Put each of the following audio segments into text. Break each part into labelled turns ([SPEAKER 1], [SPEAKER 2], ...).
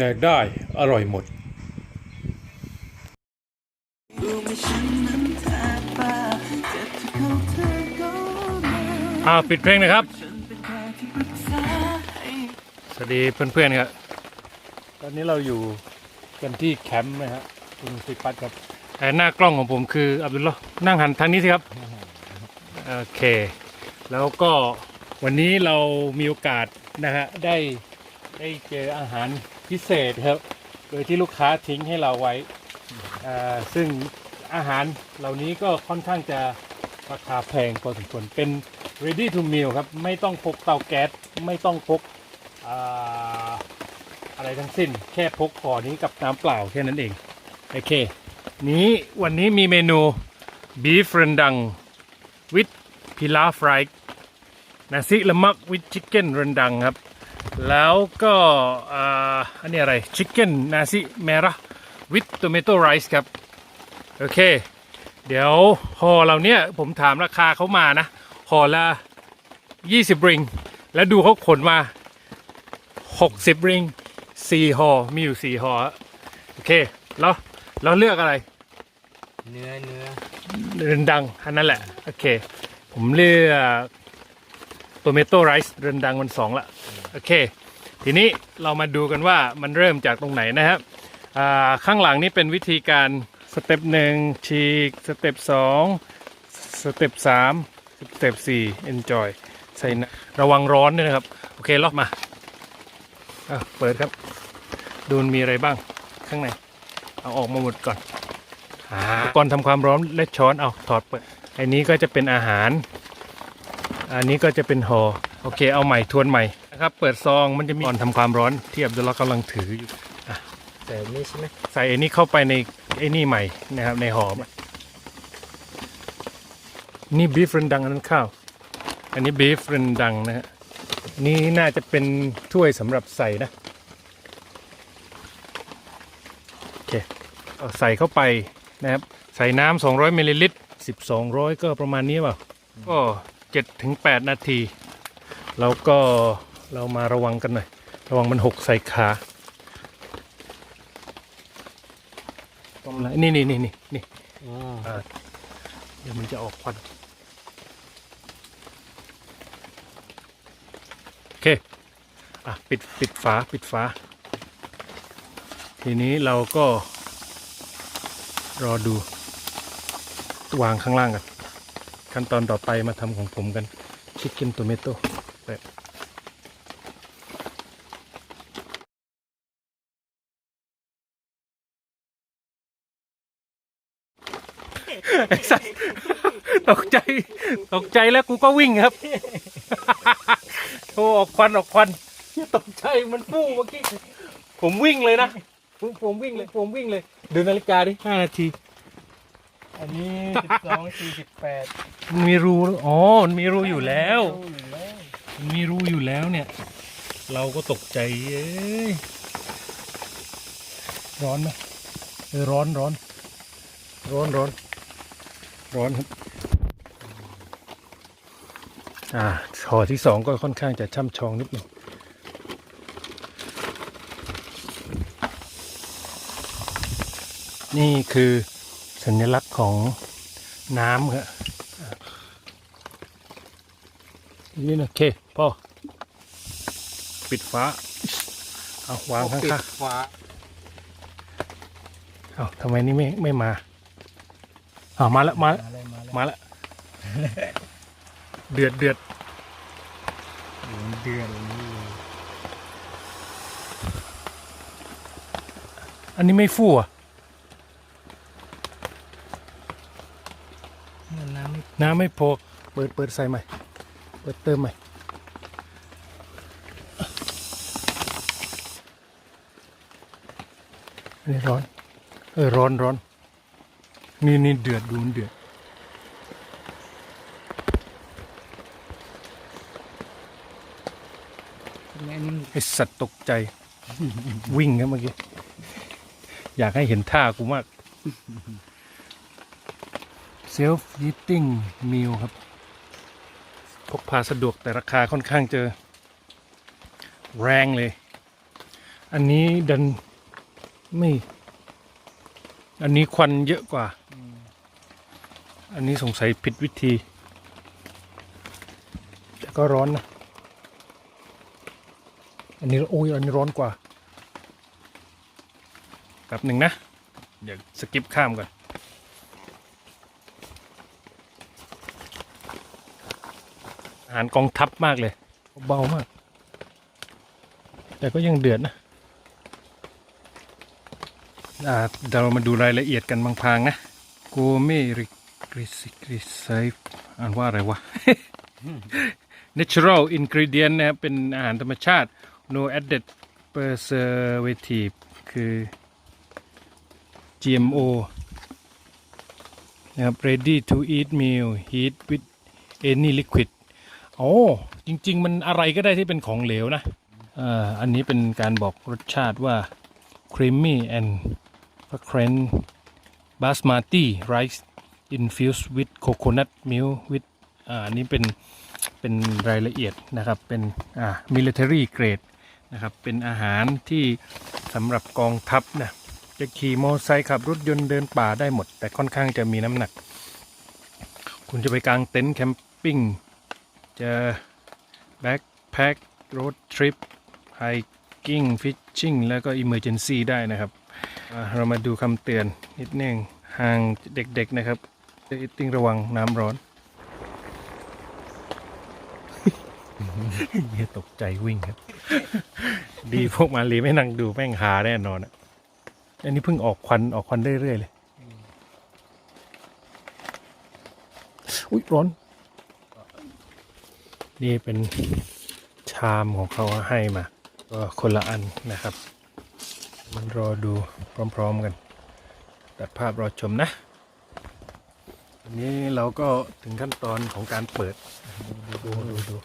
[SPEAKER 1] แดกได้อร่อยหมดอ่าปิดเพลงนะครับ สวัสดีเพื่อนๆครับ ตอนนี้เราอยู่กันที่แคมป์นะฮะคุณสิปัตครับแต่หน้ากล้องของผมคืออับดุลลอฮ์นั่งหันทางนี้สิครับ โอเค แล้วก็วันนี้เรามีโอกาสนะฮะได้ได้เจออาหาร พิเศษครับ โดยที่ลูกค้าทิ้งให้เราไว้ ซึ่งอาหารเหล่านี้ก็ค่อนข้างจะราคาแพงพอสมควร เป็น ready to meal ครับ ไม่ต้องพกเตาแก๊ส ไม่ต้องพกออะไรทั้งสิ้น แค่พกห่อนี้กับน้ำเปล่าแค่นั้นเอง โอเค นี้วันนี้มีเมนู beef rendang with pilaf rice นาซิละมัก with chicken rendang ครับ แล้วก็อันนี้อะไร chicken นาซิเมระ with tomato rice ครับ โอเค เดี๋ยวห่อเหล่าเนี้ยผมถามราคาเขามานะห่อละ 20 ริง แล้วดูเขาขนมา 60 ริง 4ห่อมีอยู่ 4ห่อโอเค แล้วเราเลือกอะไร
[SPEAKER 2] เนื้อเนื้อ
[SPEAKER 1] เรนดัง อันนั้นแหละ โอเค ผมเลือกโตเมโตไรซ์เรนดังมันสองละ โอเค ทีนี้เรามาดูกันว่ามันเริ่มจากตรงไหนนะครับข้างหลังนี่เป็นวิธีการสเต็ปหนึ่งฉีกสเต็ปสองสเต็ปสามสเต็ปสี่ enjoy ใส่ระวังร้อนด้วยนะครับ โอเคล็อกมาเปิดครับ ดูมีอะไรบ้างข้างใน เอาออกมาหมดก่อนอุปกรณ์ทำความร้อนและช้อนเอาถอดเปิดอันนี้ก็จะเป็นอาหาร อันนี้ก็จะเป็นห่อโอเคเอาใหม่ทวนใหม่ นะครับเปิดซองมันจะมีก่อนทำความร้อนที่อับดุลลอฮ์กำลังถืออยู่
[SPEAKER 2] แต่นี่ใช่ไหม
[SPEAKER 1] ใส่อันนี้เข้าไปในไอ้นี่ใหม่นะครับในห่อนี่บีฟเรนดังอันนั้นข้าว อันนี้บีฟเรนดังนะฮะนี่น่าจะเป็นถ้วยสำหรับใส่นะโอเคเอาใส่เข้าไปนะครับใส่น้ำ200มิลลิลิตร10 200 ก็ประมาณนี้เปล่าก็7ถึง8นาที แล้วก็ เรามาระวังกันหน่อย ระวังมันหกใส่ขาต้มแล้วนี่นี่นี่นี่นี่
[SPEAKER 2] อ๋อ
[SPEAKER 1] อ่าเดี๋ยวมันจะออกควันโอเค อะ ปิดปิดฝาปิดฝา ทีนี้เราก็รอดูวางข้างล่างกัน ขั้นตอนต่อไปมาทำของผมกันชิคเก้นโตเมโต้เปิด ไอ้สัสตกใจ ตกใจแล้วกูก็วิ่งครับโทรออกควันออกควันตกใจมันฟู่เมื่อกี้ ผมวิ่งเลยนะ ผมผมวิ่งเลย ผมวิ่งเลย ดูนาฬิกาดิห้านาที
[SPEAKER 2] อันนี้สิบสองสี่สิบแปด
[SPEAKER 1] มันมีรูอ๋อ มันมีรูอยู่แล้ว
[SPEAKER 2] รู้อยู่แล้ว
[SPEAKER 1] มันมีรูอยู่แล้วเนี่ย เราก็ตกใจเอ้ยร้อนไหมเออร้อนร้อนร้อนร้อน ร้อนครับ อ่าห่อที่สองก็ค่อนข้างจะช่ำชองนิดหนึ่งนี่คือสัญลักษณ์ของน้ำครับนี่นะโอเคพ่อปิดฟ้า เอาวางข้าง
[SPEAKER 2] ปิด
[SPEAKER 1] ข้าง
[SPEAKER 2] ฟ้า
[SPEAKER 1] เอาทำไมนี่ไม่ไม่มาเอามาแล้วมาแล้ว
[SPEAKER 2] อะไรมาแล้ว
[SPEAKER 1] มาแล้วเดือดเดือด
[SPEAKER 2] เดือนนี้
[SPEAKER 1] อันนี้ไม่ฟู่อะ
[SPEAKER 2] มันน้ำไม่
[SPEAKER 1] น้ำไม่พอเปิดเปิดใส่ใหม่เปิดเติมใหม่อันนี้ร้อนเออร้อนร้อน นี่นี่เดือดดูมันเดือด
[SPEAKER 2] ทำไมมัน
[SPEAKER 1] ไอสัตว์ตกใจ วิ่งครับเมื่อกี้ อยากให้เห็นท่ากูมาก self eating meal ครับ พกพาสะดวกแต่ราคาค่อนข้างจะแรงเลย อันนี้ดันไม่ อันนี้ควันเยอะกว่า อันนี้สงสัยผิดวิธี แต่ก็ร้อนนะ อันนี้โอ้ยอันนี้ร้อนกว่าแป๊บหนึ่งนะ เดี๋ยวสกิปข้ามก่อนอาหารกองทัพมากเลย เบามาก แต่ก็ยังเดือดนะเดี๋ยวเรามาดูรายละเอียดกันบางพางนะ โกเมริก ริสิกริไซอ่านว่าอะไรวะ natural ingredient นะครับ เป็นอาหารธรรมชาติ no added preservative คือ GMO นะครับ ready to eat meal heat with any liquid โอ้จริง ๆ มันอะไรก็ได้ที่เป็นของเหลวนะอ่าอันนี้เป็นการบอกรสชาติว่า creamy and fragrant basmati rice infused with coconut milk with อ่าอันนี้เป็นเป็นรายละเอียดนะครับ เป็นอ่า military grade นะครับ เป็นอาหารที่สำหรับกองทัพนะจะขี่มอเตอร์ไซค์ขับรถยนต์เดินป่าได้หมด แต่ค่อนข้างจะมีน้ำหนัก คุณจะไปกางเต็นท์แคมปิ้ง จะแบ็คแพ็ครถทริปไฮกิ้งฟิชชิ่งแล้วก็อิมเมอร์เจนซีได้นะครับ เรามาดูคำเตือนนิดนึงห่างเด็กๆนะครับ อิติ้งระวังน้ำร้อนเหี้ยตกใจวิ่งครับ ดีพวกมาลีไม่นั่งดูแม่งหาแน่นอนอะอันนี้เพิ่งออกควันออกควันเรื่อยๆเลย อุ๊ย ร้อน นี่เป็นชามของเขาให้มาก็คนละอันนะครับ มันรอดูพร้อมๆกัน ตัดภาพรอชมนะ อันนี้เราก็ถึงขั้นตอนของการเปิดดูดูดูดู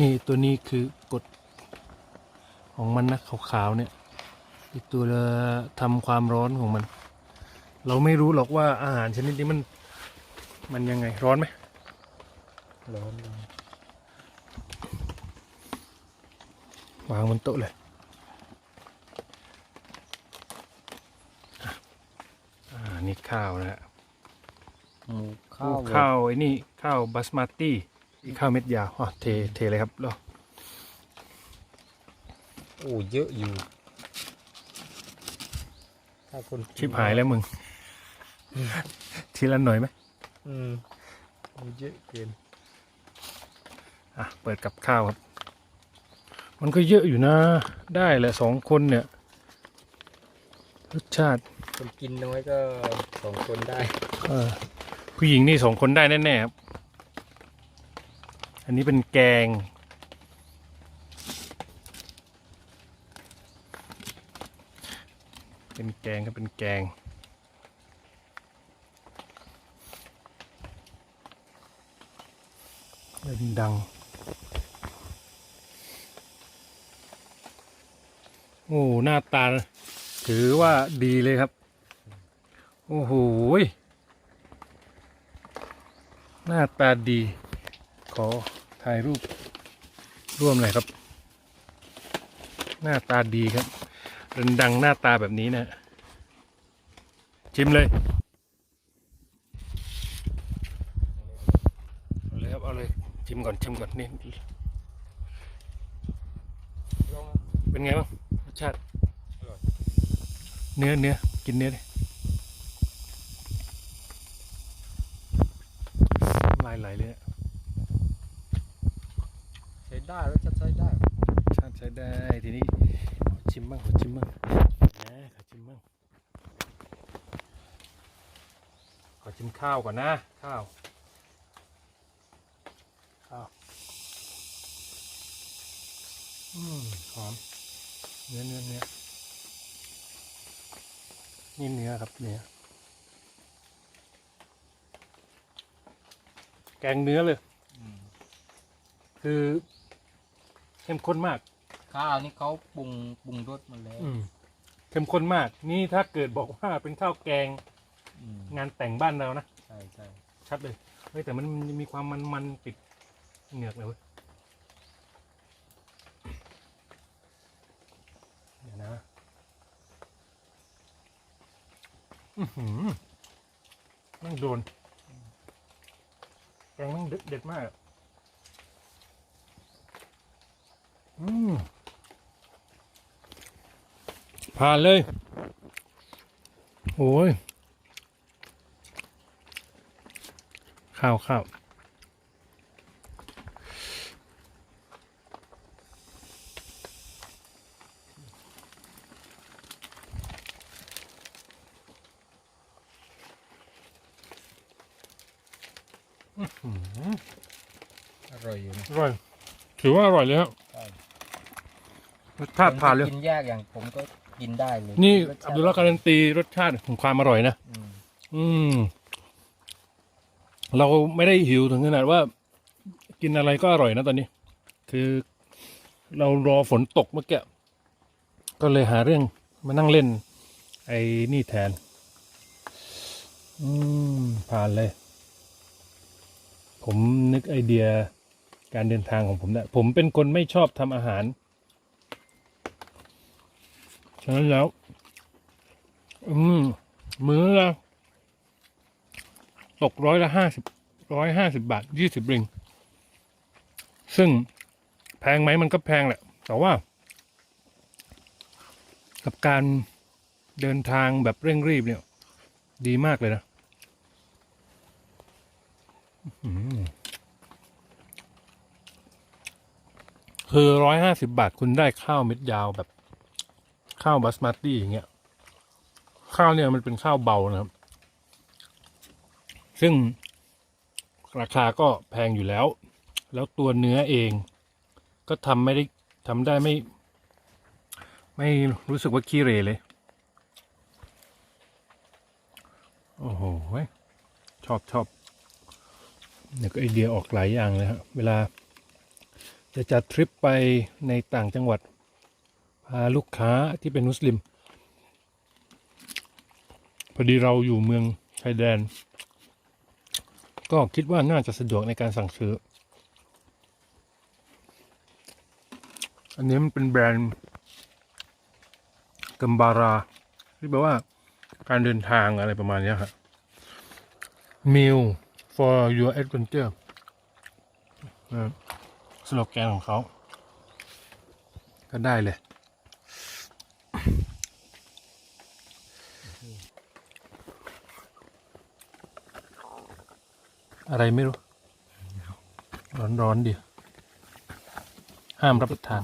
[SPEAKER 1] นี่ตัวนี้คือกฎของมันนะขาวๆเนี่ยตัวทำความร้อนของมัน เราไม่รู้หรอกว่าอาหารชนิดนี้มันมันยังไงร้อนไหม
[SPEAKER 2] ร้อน
[SPEAKER 1] วางบนโต๊ะเลยอ่านี่ข้าวนะฮะ
[SPEAKER 2] ข้าว
[SPEAKER 1] ข้าวไอ้นี่ข้าวบาสมาตี้ที่ข้าวเม็ดยาวอ๋อเทเทเลยครับแล้ว
[SPEAKER 2] โอ้เยอะอยู่ ถ้าคน
[SPEAKER 1] ชิบหายแล้วมึง ทีละหน่อยไหม
[SPEAKER 2] อืมมันเยอะเกิน
[SPEAKER 1] อะเปิดกับข้าวครับ มันก็เยอะอยู่นะ ได้แหละสองคนเนี่ยรสชาติ
[SPEAKER 2] คนกินน้อยก็สองคนได้
[SPEAKER 1] เออ ผู้หญิงนี่สองคนได้แน่ๆครับ อันนี้เป็นแกง เป็นแกงก็เป็นแกงเล่นดัง โอ้ หน้าตา ถือว่าดีเลยครับ โอ้โห หน้าตาดี ขอถ่ายรูปร่วมหน่อยครับ หน้าตาดีครับเรนดังหน้าตาแบบนี้นะ ชิมเลย เอาเลยครับ เอาเลย ชิมก่อน ชิมก่อนนี่เป็นไงบ้างรสชาติเนื้อเนื้อกินเนื้อดิน้ำ ลายไหลเลยอะ
[SPEAKER 2] ใช้ได้รสชาติใช้ได้
[SPEAKER 1] ชาติใช้ได้ทีนี้ขอชิมบ้างขอชิมบ้างนะขอชิมบ้างขอชิมข้าวก่อนนะข้าวข้าวอืมหอมเนื้อเนื้อเนื้อนี่เนื้อครับเนื้อ แกงเนื้อเลย คือเข้มข้นมาก
[SPEAKER 2] ข้าวนี่เขาปรุงปรุงรสมาแล้ว
[SPEAKER 1] เข้มข้นมาก นี่ถ้าเกิดบอกว่าเป็นข้าวแกงงานแต่งบ้านเรานะ
[SPEAKER 2] ใช่ใช่
[SPEAKER 1] ชัดเลยเฮ้ยแต่มันมีความมันมันติดเหงือกเลยเว้ยเดี๋ยวนะอือหือนั่งโดน แกงมันเด็ดเด็ดมากอะอืมผ่านเลย โอ้ย ข้าวข้าว อื้อหือ
[SPEAKER 2] อร่อยอยู่นะ
[SPEAKER 1] อร่อย ถือว่าอร่อยเลยครับ
[SPEAKER 2] ใช่
[SPEAKER 1] รสชาติผ่านเลย
[SPEAKER 2] กินยากอย่างผมก็กินได้เลย
[SPEAKER 1] นี่
[SPEAKER 2] รสชา
[SPEAKER 1] อับ
[SPEAKER 2] ติ
[SPEAKER 1] ดุลลาห์การันตีรสชาติของความอร่อยนะ
[SPEAKER 2] อืม
[SPEAKER 1] อืม เราไม่ได้หิวถึงขนาดว่า กินอะไรก็อร่อยนะตอนนี้ คือ เรารอฝนตกเมื่อกี้ก็เลยหาเรื่องมานั่งเล่น ไอ้นี่แทน อืม ผ่านเลย ผมนึกไอเดียการเดินทางของผมได้ผมเป็นคนไม่ชอบทำอาหาร ฉะนั้นแล้ว อืม มื้อละตกร้อยละห้าสิบร้อยห้าสิบาทยี่สิบริง ซึ่งแพงไหมมันก็แพงแหละ แต่ว่า กับการเดินทางแบบเร่งรีบเนี่ย ดีมากเลยนะ คือร้อยห้าสิบาทคุณได้ข้าวเม็ดยาวแบบ ข้าวบาสมาตี้อย่างเงี้ย ข้าวเนี่ยมันเป็นข้าวเบานะครับ ซึ่งราคาก็แพงอยู่แล้ว แล้วตัวเนื้อเอง ก็ทำไม่ได้ทำได้ไม่ ไม่รู้สึกว่าขี้เรเลย โอ้โหชอบชอบ เนี่ยก็ไอเดียออกหลายอย่างเลยฮะเวลา จะจัดทริปไปในต่างจังหวัด พาลูกค้าที่เป็นมุสลิม พอดีเราอยู่เมืองชายแดน ก็คิดว่าน่าจะสะดวกในการสั่งซื้อ อันนี้มันเป็นแบรนด์กัมบาราที่แปลว่าการเดินทางอะไรประมาณนี้ครับ meal for your adventure นสโลแกนของเขา ก็ได้เลย อะไรไม่รู้ร้อนร้อนๆดิห้ามรับประทาน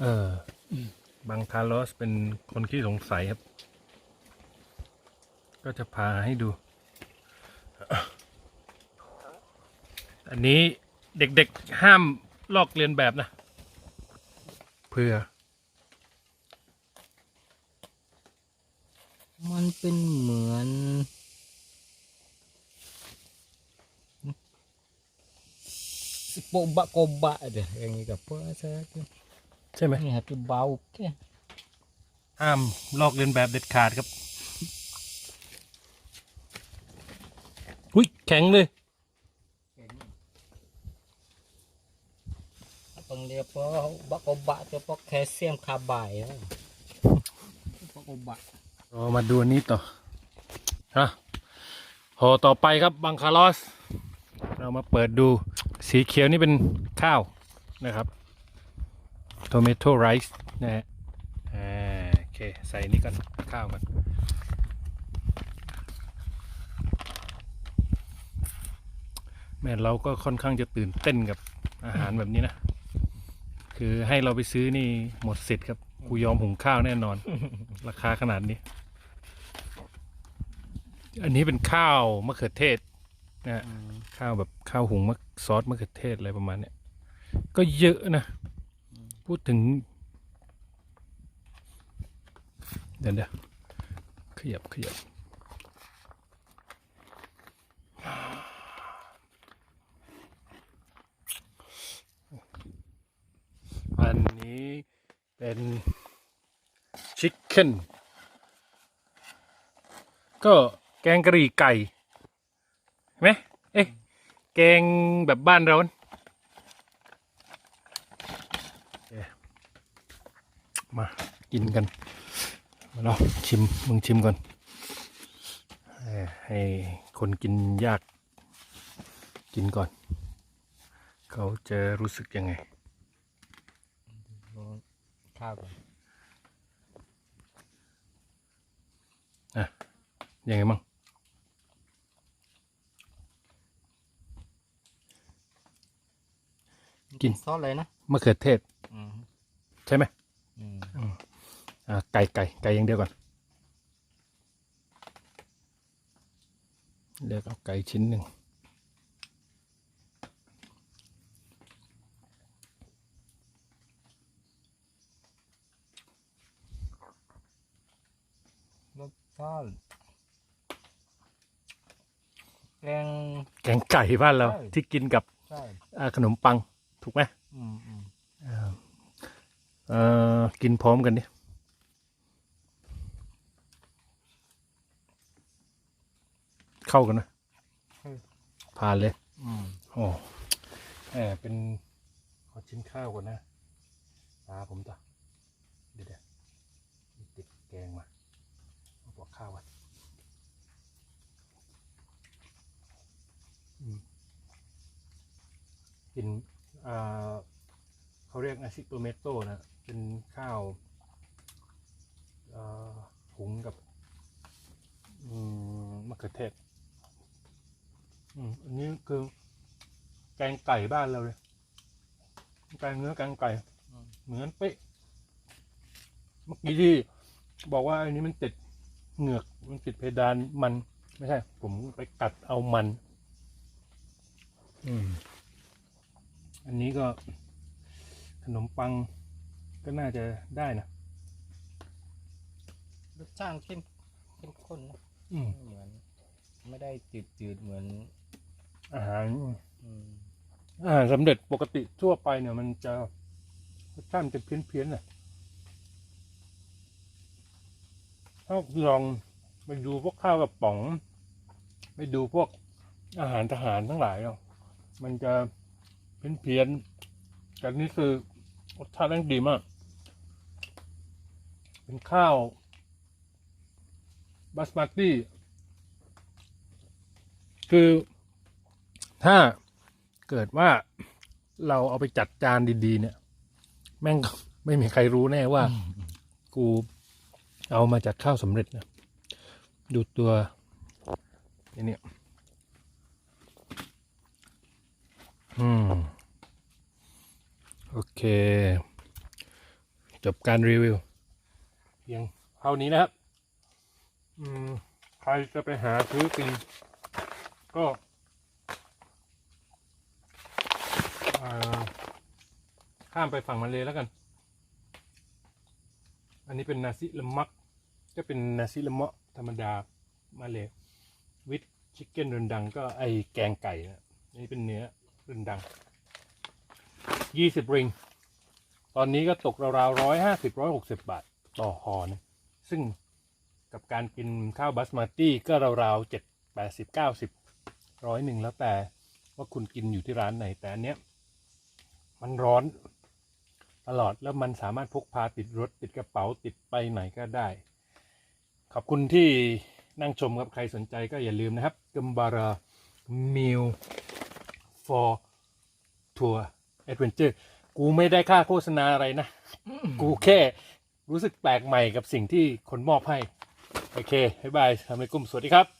[SPEAKER 1] เออ บางคาร์ลอสเป็นคนขี้สงสัยครับ ก็จะพาให้ดู อันนี้เด็กๆห้ามลอกเลียนแบบนะ เพื่อ
[SPEAKER 2] มันเป็นเหมือน โปะบะโกบะเดี๋ยวอย่างนี้กับเพื่อใช่
[SPEAKER 1] ใช่ไหม
[SPEAKER 2] นี่ฮะที่เบาแค่
[SPEAKER 1] ห้ามลอกเลียนแบบเด็ดขาดครับ อุ้ยแข็งเลย
[SPEAKER 2] Bang dia apa bak obat tu apa kalsium karbide ya. Bak obat.
[SPEAKER 1] เรามาดูอันนี้ต่อฮะห่อต่อไปครับบังคาลอส เรามาเปิดดูสีเขียวนี่เป็นข้าวนะครับโทเมโต้ไรซ์นะฮะอ่าโอเค ใส่นี่ก่อนข้าวก่อนแม่เราก็ค่อนข้างจะตื่นเต้นกับอาหารแบบนี้นะ คือให้เราไปซื้อนี่หมดสิทธิ์ครับกูยอมหุงข้าวแน่นอน ราคาขนาดนี้ อันนี้เป็นข้าวมะเขือเทศนะฮะข้าวแบบข้าวหุงมะซอสมะเขือเทศอะไรประมาณเนี้ยก็เยอะนะ พูดถึง เดี๋ยวเดี๋ยวขยับขยับ อันนี้เป็นชิคเก้นก็แกงกะหรี่ไก่ไหมเอ๊ะแกงแบบบ้านเราเมากินกัน มาลองชิม มึงชิมก่อน ให้คนกินยาก กินก่อน เขาจะรู้สึกยังไง
[SPEAKER 2] ข้าวก่อน
[SPEAKER 1] ยังไงมั่งกิน
[SPEAKER 2] ซอสเลยนะ
[SPEAKER 1] มะเขือเทศ
[SPEAKER 2] อืม
[SPEAKER 1] ใช่ไหม
[SPEAKER 2] อืม
[SPEAKER 1] อ่าไก่ไก่ไก่อย่างเดียวก่อนเลือกเอาไก่ชิ้นหนึ่ง
[SPEAKER 2] รสชาติแกง
[SPEAKER 1] แกงไก่บ้านเรา
[SPEAKER 2] ใช่
[SPEAKER 1] ที่กินกับ
[SPEAKER 2] ใช่
[SPEAKER 1] อ่าขนมปังถูกไหม
[SPEAKER 2] อืมอืม
[SPEAKER 1] เอ่อกินพร้อมกันดิเข้ากันนะผ่านเลย
[SPEAKER 2] อืม
[SPEAKER 1] โอ้แหมเป็นขอชิ้นข้าวก่อนนะตาผมต่อเดี๋ยวเดี๋ยวมีติดแกงมา เอาบอกข้าวก่อนอืมกินอ่าเขาเรียกอาซิโตเมโต้นะเป็นข้าวอ่าหุงกับอืมมะเขือเทศอืมอันนี้คือแกงไก่บ้านเราเลยแกงเนื้อแกงไก่เหมือนเป๊ะเมื่อกี้ที่บอกว่าอันนี้มันติด เหงือกมันติดเพดานมัน ไม่ใช่ ผมไปกัดเอามัน อืม อันนี้ก็ ขนมปังก็น่าจะได้นะ
[SPEAKER 2] รสชาติเข้มเข้มข้นนะ
[SPEAKER 1] อืม
[SPEAKER 2] ไม่เหมือน ไม่ได้จืดจืดๆเหมือน
[SPEAKER 1] อาหาร
[SPEAKER 2] อืม
[SPEAKER 1] อาหารสำเร็จปกติทั่วไปเนี่ย มันจะรสชาติมันจะเพี้ยนเพี้ยนๆน่ะ ถ้าลองไปดูพวกข้าวกับป๋อง ไปดูพวกอาหารทหารทั้งหลายเนาะมันจะเพี้ยนเพี้ยนๆแต่นี่คือรสชาติแม่งดีมาก เป็นข้าวบาสมาติคือถ้าเกิดว่าเราเอาไปจัดจานดี ๆ เนี่ย แม่งไม่มีใครรู้แน่ว่า กู เอามาจากข้าวสำเร็จนะดูตัวอ้เนี่ยอืม โอเค จบการรีวิว เพียงเท่านี้นะครับ อืม ใครจะไปหาซื้อกินก็ข้ามไปฝั่งมาเลยแล้วกัน อันนี้เป็นนาซิละมัก ก็เป็นนาซิละเมาะธรรมดามาเลยวิดชิคเก้นเรนดังก็ไอแกงไก่นะอันนี้เป็นเนื้อเรนดังยี่สิบริง ตอนนี้ก็ตกราวๆร้อยห้าสิบร้อยหกสิบบาทต่อหอนะซึ่งกับการกินข้าวบาสมาตี้ก็ราวๆเจ็ดแปดสิบเก้าสิบร้อยหนึ่งแล้วแต่ว่าคุณกินอยู่ที่ร้านไหน แต่อันเนี้ยมันร้อนตลอดแล้วมันสามารถพกพาติดรถติดกระเป๋าติดไปไหนก็ได้ อบคุณที่นั่งชมครับ ใครสนใจก็อย่าลืมนะครับกัมบารา meal for tour adventure กูไม่ได้ค่าโฆษณาอะไรนะ กูแค่รู้สึกแปลกใหม่กับสิ่งที่คนมอบให้ โอเค บ๊ายบายทำในกลุ่มสวัสดีครับ